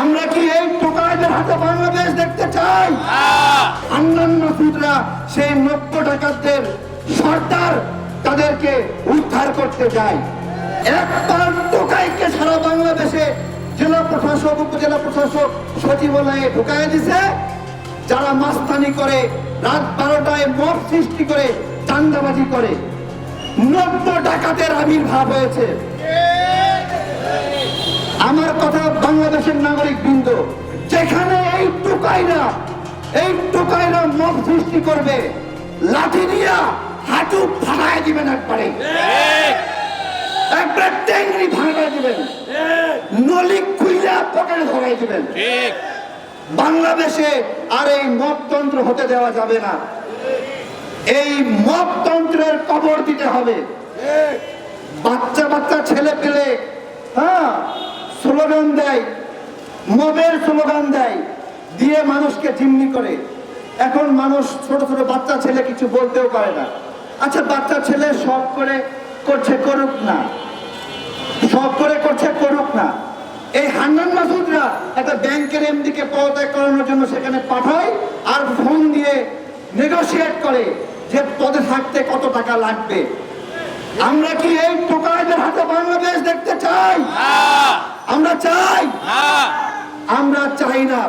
আমরা কি এই টোকাইদের হাতে বাংলাদেশ দেখতে চাই? অন্যান্য সুদরা সেই নব্য ডাকাতদের সরকার তাদেরকে উদ্ধার করতে যায় একবার টোকাইকে সারা বাংলাদেশে জেলা প্রশাসক উপজেলা প্রশাসক সচিবালয়ে ঢুকাই দিছে। যারা মাস্তানি করে রাত বারোটায় মত সৃষ্টি করে চান্দাবাজি করে। নব্য ডাকাতের আবির্ভাব হয়েছে। আমার কথা বাংলাদেশের নাগরিক বৃন্দ যেখানে এই টোকাইরা এই টোকাইরা মত সৃষ্টি করবে লাঠি দিয়া হাঁটু ফাটাই দিবেন একবারে। একবার টেঙ্গি ভাঙাই দিবেন। নলি খুইলা পকেটে ধরাই দিবেন। বাংলাদেশে আর এই মপতন্ত্র হতে দেওয়া যাবে না। এই মপতন্ত্রের কবর দিতে হবে। বাচ্চা বাচ্চা ছেলে পেলে হ্যাঁ স্লোগান দেয় মবের স্লোগান দেয় দিয়ে মানুষকে জিম্মি করে। এখন মানুষ ছোট ছোট বাচ্চা ছেলে কিছু বলতেও পারে না। আচ্ছা বাচ্চা ছেলে সব করে করছে করুক না। সব করে করছে করুক না। এই হান্নান মাসুদরা একটা ব্যাংকের এমডি কে পদত্যাগ করানোর জন্য সেখানে পাঠায় আর ফোন দিয়ে নেগোশিয়েট করে যে পদে থাকতে কত টাকা লাগবে। আমরা কি এই টোকাইদের হাতে বাংলাদেশ দেখতে চাই? আমরা চাই? আমরা চাই না